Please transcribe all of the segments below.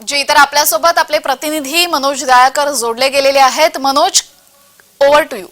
जी तर आपल्यासोबत आपले प्रतिनिधी मनोज दयाकर जोडले गेलेले आहेत. मनोज ओव्हर टू यू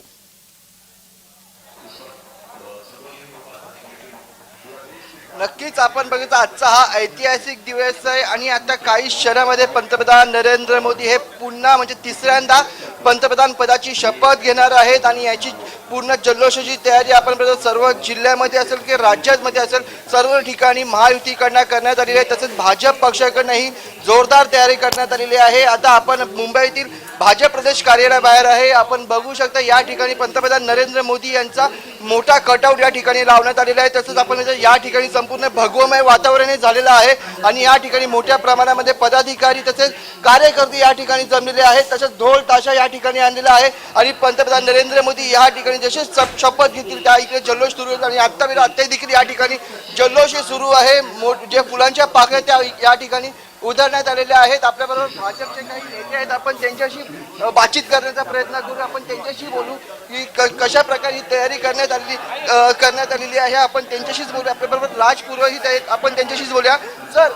नक्कीच आपण बघितलं आजचा हा ऐतिहासिक दिवस आहे आणि आता काही क्षणामध्ये पंतप्रधान नरेंद्र मोदी हे पुन्हा म्हणजे तिसऱ्यांदा पंतप्रधान पदाची शपथ घेणार आहेत आणि याची पूर्ण जल्लोषाची तयारी आपण सर्व जिल्ह्यामध्ये असेल की राज्यामध्ये असेल सर्व ठिकाणी महायुतीकडनं करण्यात आलेली आहे. तसेच भाजप पक्षाकडनंही जोरदार तयारी करण्यात आलेली आहे. आता आपण मुंबईतील भाजप प्रदेश कार्यालयाबाहेर आहे. आपण बघू शकता या ठिकाणी पंतप्रधान नरेंद्र मोदी यांचा मोठा कटआउट या ठिकाणी लावण्यात आलेला आहे. तसंच आपण या ठिकाणी संपूर्ण भगवमय वातावरण झालेलं आहे आणि या ठिकाणी मोठ्या प्रमाणामध्ये पदाधिकारी तसेच कार्यकर्ते या ठिकाणी जमलेले आहेत. तसेच ढोल ताशा या ठिकाणी आणलेला आहे आणि पंतप्रधान नरेंद्र मोदी या ठिकाणी जसे शपथ घेतील त्या इकडे जल्लोष सुरू आहेत आणि आत्ता मी आत्ताही देखील या ठिकाणी जल्लोष हे सुरू आहे. जे फुलांच्या पाकळ्या त्या या ठिकाणी उधळण्यात आलेल्या आहेत. आपल्याबरोबर भाजपचे काही नेते आहेत. आपण त्यांच्याशी बातचीत करण्याचा प्रयत्न करू. आपण त्यांच्याशी बोलू की कशा प्रकारे ही तयारी करण्यात आलेली करण्यात आलेली आहे. आपण त्यांच्याशीच बोलू. आपल्याबरोबर राज पुरोहित आहेत. आपण त्यांच्याशीच बोलूया. सर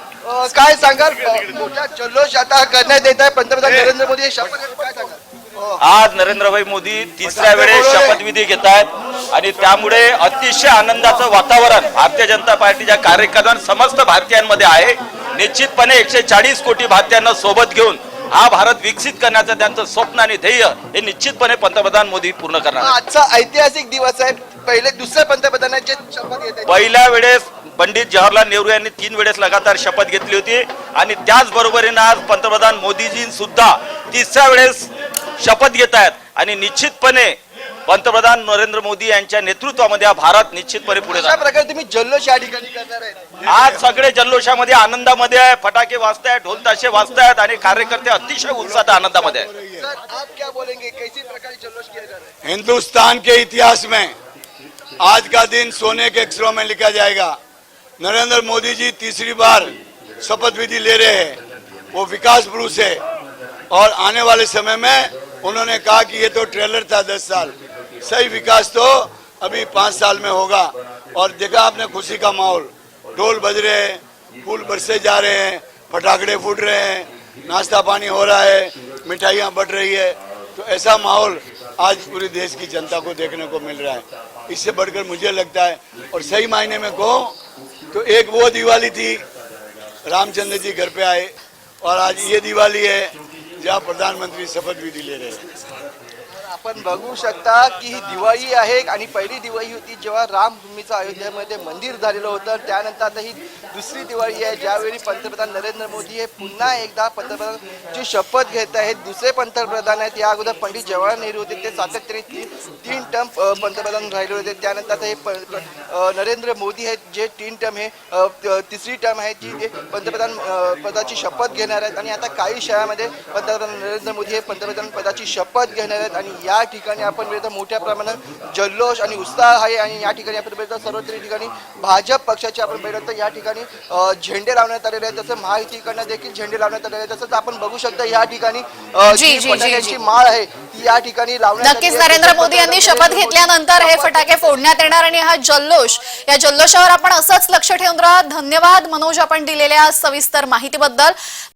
काय सांगाल? मोठा जल्लोष आता करण्यात येत आहे. पंतप्रधान नरेंद्र मोदी हे शपथ काय सांगाल? आज नरेंद्रभाई मोदी तिसऱ्या वेळेस शपथविधी घेत आहेत आणि त्यामुळे अतिशय आनंदाचं वातावरण भारतीय जनता पार्टीच्या कार्यकर्त्यां समस्त भारतीयांमध्ये आहे. निश्चितपणे एकशे चाळीस कोटी भारतीयांना सोबत घेऊन हा भारत विकसित करण्याचं त्यांचं स्वप्न आणि ध्येय हे निश्चितपणे पंतप्रधान मोदी पूर्ण करणार. आजचा ऐतिहासिक दिवस आहे. पहिले दुसऱ्या पंतप्रधानांचे शपथ घेत पहिल्या वेळेस पंडित जवाहरलाल नेहरू यांनी तीन वेळेस लगातार शपथ घेतली होती आणि त्याचबरोबरीनं आज पंतप्रधान मोदीजी सुद्धा तिसऱ्या वेळेस शपथ घेत आहेत. आणि निश्चितपणे पंतप्रधान नरेंद्र मोदी यांच्या नेतृत्वामध्ये हा भारत निश्चितपणे पुढे अशा जाणार. प्रकारे तुम्ही जल्लोष या ठिकाणी करणार आहेत. आज सगळे जल्लोषामध्ये आनंदामध्ये आहे. फटाके वाजतायत ढोल ताशे वाजतायत आणि कार्यकर्ते अतिशय उत्साहात आनंदामध्ये आहे सर आप क्या बोलेंगे? कैसी प्रकार जल्लोष किया जा रहा है? हिंदुस्तान के इतिहास में आज का दिन सोने के अक्षरों में लिखा जाएगा। नरेंद्र मोदी जी तीसरी बार शपथ विधि ले रहे हैं। वो विकास पुरुष है और आने वाले समय में उन्होंने कहा कि ये तो ट्रेलर था दस साल। सही विकास तो अभी पाँच साल में होगा। और देखा आपने खुशी का माहौल। ढोल बज रहे हैं, फूल बरसे जा रहे हैं पटाखड़े फूट रहे हैं, नाश्ता पानी हो रहा है, मिठाइयाँ बट रही है। तो ऐसा माहौल आज पूरे देश की जनता को देखने को मिल रहा है। इससे बढ़कर मुझे लगता है, और सही मायने में कहो तो एक वो दिवाली थी, रामचंद्र जी घर पे आए, और आज ये दिवाली है ज्या प्रधानमंत्री शपथविधी आपण बघू शकता की ही दिवाळी आहे आणि पहिली दिवाळी होती जेव्हा रामभूमीचं अयोध्येमध्ये मंदिर झालेलं होतं. त्यानंतर आता ही दुसरी दिवाळी आहे ज्यावेळी पंतप्रधान नरेंद्र मोदी हे पुन्हा एकदा पंतप्रधानची शपथ घेत आहेत. दुसरे पंतप्रधान आहेत. या अगोदर पंडित जवाहरलाल नेहरू होते. ते सातत्याने तीन तीन टर्म पंतप्रधान राहिले होते. त्यानंतर आता हे नरेंद्र मोदी आहेत जे तीन टर्म हे तिसरी टर्म आहे ती ते पंतप्रधान पदाची शपथ घेणार आहेत. आणि आता काही शहरामध्ये पंतप्रधान नरेंद्र मोदी हे पंतप्रधान पदाची शपथ घेणार आहेत आणि या ठिकाणी आपण मोठ्या प्रमाणात जल्लोष आणि उत्साह आहे आणि या ठिकाणी आपण बघितलं सर्वत्र ठिकाणी भाजप पक्षाचे आपण बघितलं तर या ठिकाणी झेंडे लावण्यात आलेले आहेत. तसं महायुतीकडनं देखील झेंडे लावण्यात आलेले आहेत. तसंच आपण बघू शकता या ठिकाणी फटाक्यांची. माळ आहे ती या ठिकाणी लावण्यात नक्कीच. नरेंद्र मोदी यांनी शपथ घेतल्यानंतर हे फटाके फोडण्यात येणार आणि हा जल्लोष या जल्लोषावर आपण असंच लक्ष ठेवून राहा. धन्यवाद मनोज आपण दिलेल्या सविस्तर माहितीबद्दल.